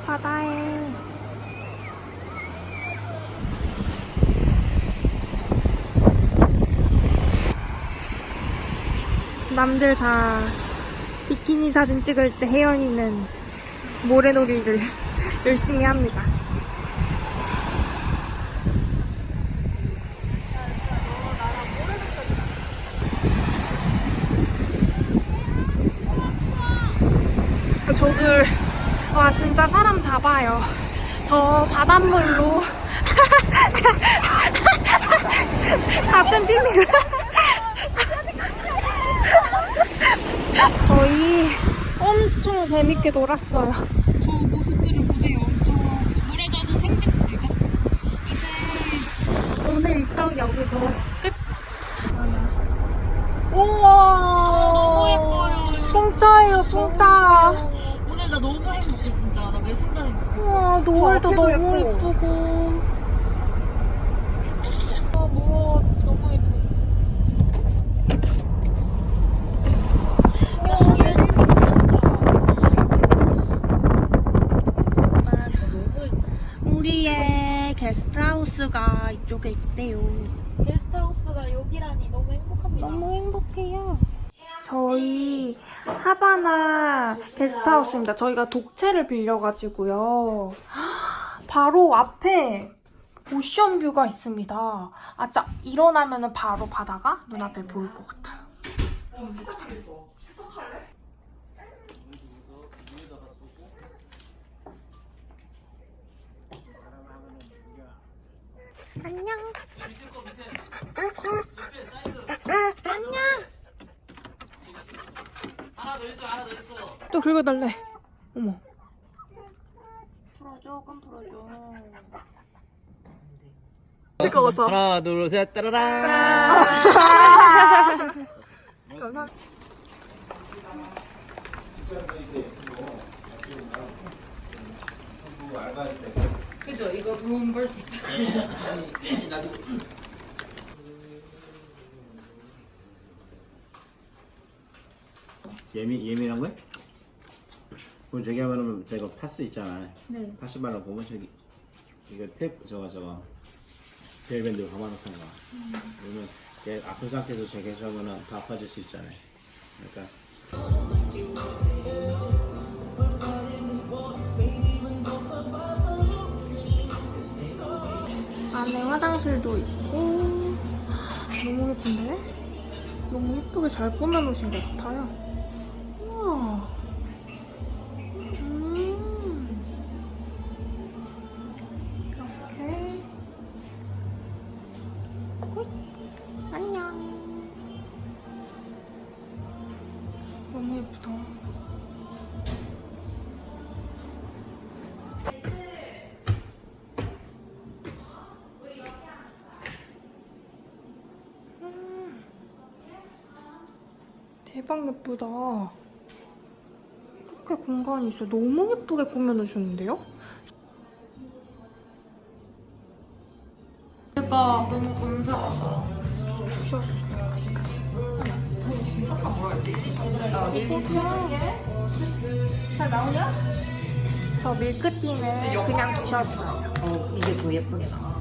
바다에. 남들 다 비키니 사진 찍을 때 혜연이는 모래놀이를 열심히 합니다. 저글 와 진짜 사람 잡아요. 저 바닷물로 같은 팀이에요. 저희 엄청 재밌게 놀았어요. 저 모습들을 보세요. 저 물에 젖은 생쥐들이죠. 이제 오늘 일정 여기서 끝. 너무 예뻐요. 풍차예요, 풍차. 오늘 나 너무 행복해 진짜. 나 매 순간 행복했어. 우와, 노을도 앞에도 너무 예뻐. 예쁘고. 아 뭐, 너무 예뻐. 우리의 게스트하우스가 이쪽에 있대요. 게스트하우스가 여기라니 너무 행복합니다. 저희 하바나 게스트하우스입니다. 저희가 독채를 빌려가지고요. 바로 앞에 오션 뷰가 있습니다. 아, 자, 일어나면 바로 바다가 눈앞에 보일 것 같아요. 안녕. 또 긁어달래. 어머. 풀어줘, 끔 풀어줘. 것 같아. 하나 둘 셋 따라라 감사합니다. 그죠? 이거 돈 벌 수 있다. 예민 예민한 거야? 그럼 저기 하면은 저거 파스 있잖아. 네. 파스 발라 보면 저기 이거 테이프 저거 저거 벨밴드 감아놓고 거. 그러면 얘 아픈 상태에서 저기 해서 하면은 다 아파질 수 있잖아요. 그러니까 안에 화장실도 있고. 너무 예쁜데? 너무 예쁘게 잘 꾸며놓으신 것 같아요. 너무 예쁘다. 대박 예쁘다. 이렇게 공간이 있어. 너무 예쁘게 꾸며놓으셨는데요? 대박. 너무 감사하다. 잘 나오냐? 저 밀크티는 그냥 주셨어요. 어, 이게 더 예쁘게 나와.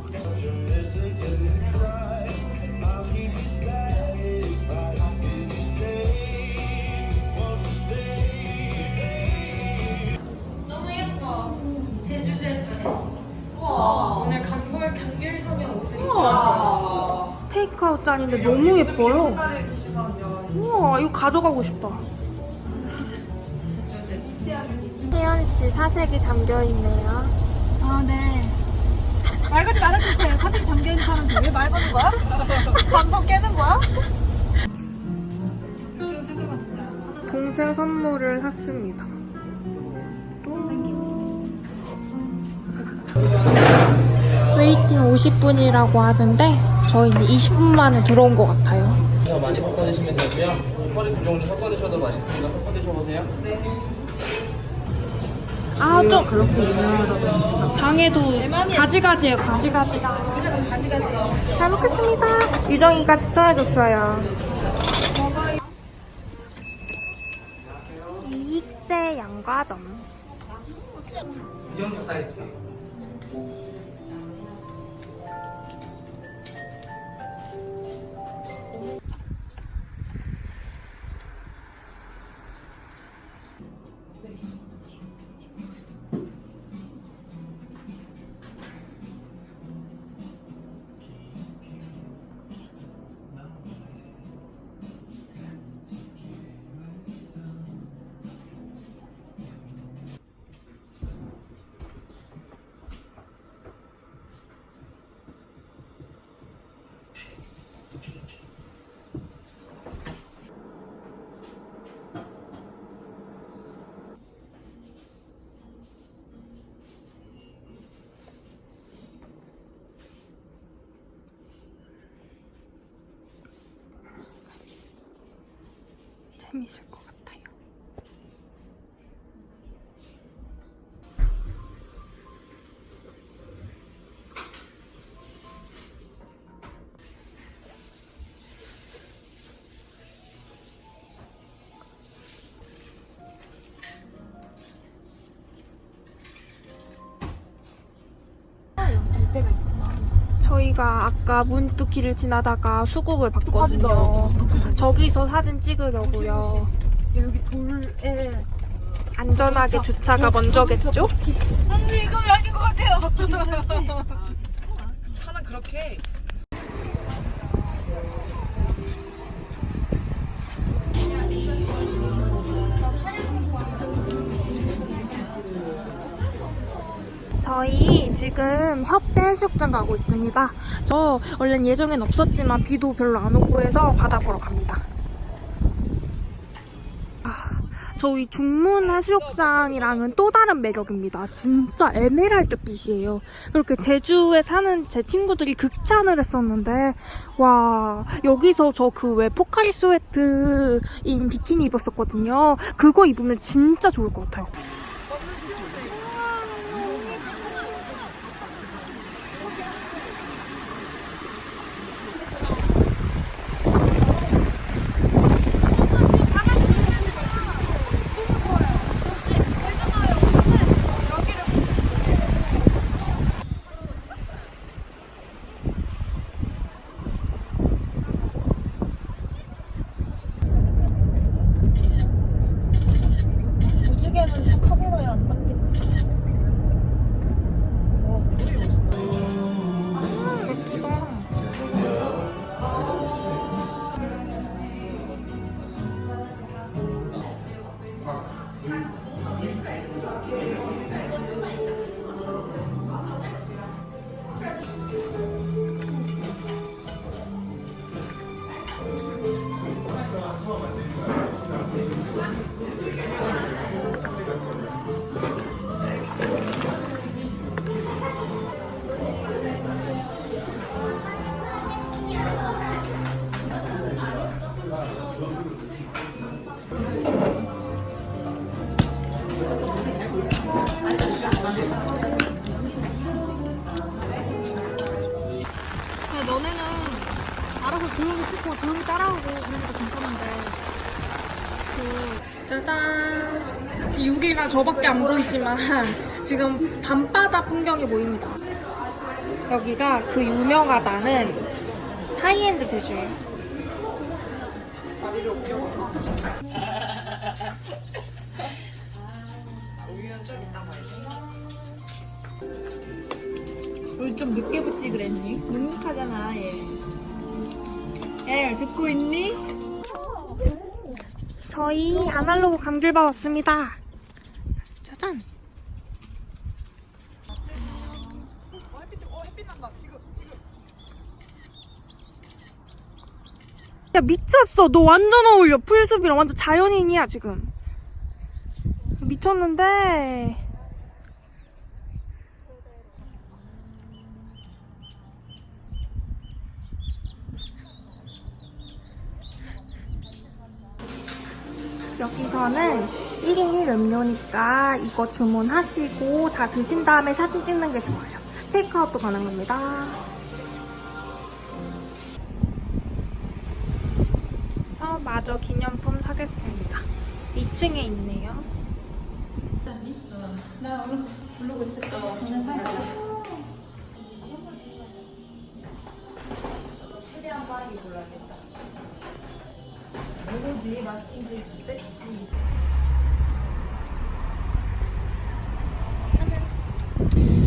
너무 예뻐. 제주 제주해. 와 오늘 단골 단결 소면 옷을 입고. 테이크아웃 짠인데 너무 예뻐요. 우와, 이거 가져가고 싶다. 혜연 씨 사색이 잠겨 있네요. 아, 네. 말 걸지 말아주세요. 사진 잠겨 있는 사람들 왜말 거는 거야? 감성 깨는 거야? 동생 선물을 샀습니다. 또 웨이팅 50분이라고 하는데 저희는 20분 만에 들어온 것 같아요. 많이 섞어 드시면 되고요. 허리 두 종류 섞어 드셔도 맛있습니다. 섞어 드셔보세요. 아, 좀 그렇게 유명하다고. 방에도 가지가지예요, 가지가지. 잘 먹겠습니다. 유정이가 추천해줬어요. 이익새 양과점. 이 정도 사이즈. 재 저희가 아까 길을 지나다가 수국을 봤거든요. 저기서 사진 찍으려고요. 여기 돌에 안전하게 주차가 먼저겠죠? 언니 이거 아닌 것 같아요. 괜찮지? 차는 그렇게. 저희 지금 협재 해수욕장 가고 있습니다. 저 원래는 예정엔 없었지만 비도 별로 안 오고 해서 바다 보러 갑니다. 아, 저희 중문 해수욕장이랑은 또 다른 매력입니다. 진짜 에메랄드 빛이에요. 그렇게 제주에 사는 제 친구들이 극찬을 했었는데 와 여기서 저 그 왜 포카리 스웨트인 비키니 입었었거든요. 그거 입으면 진짜 좋을 것 같아요. 어, 너네는 알아서 조용히 찍고 조용히 따라오고 그러니까 괜찮은데 짜잔. 유리랑 저밖에 안 보이지만 지금 밤바다 풍경이 보입니다. 여기가 그 유명하다는 하이엔드 제주예요. 우리 좀 늦게 붙지 그랬니? 묵묵하잖아 얘. 애 듣고 있니? 저희 아날로그 감귤바 왔습니다. 짜잔. 어, 햇빛, 어, 햇빛 난다. 지금, 지금. 야 미쳤어. 너 완전 어울려. 풀숲이랑 완전 자연인이야 지금. 미쳤는데. 여기서는 1인 1 음료니까 이거 주문하시고 다 드신 다음에 사진 찍는 게 좋아요. 테이크아웃도 가능합니다. 서 마저 기념품 사겠습니다. 2층에 있네요. 나 오늘 부르고 있을까? 오늘 사야겠다. 최대한 빨리 골라줘. 뺐지 나 시킨 지 뺐지. 하늘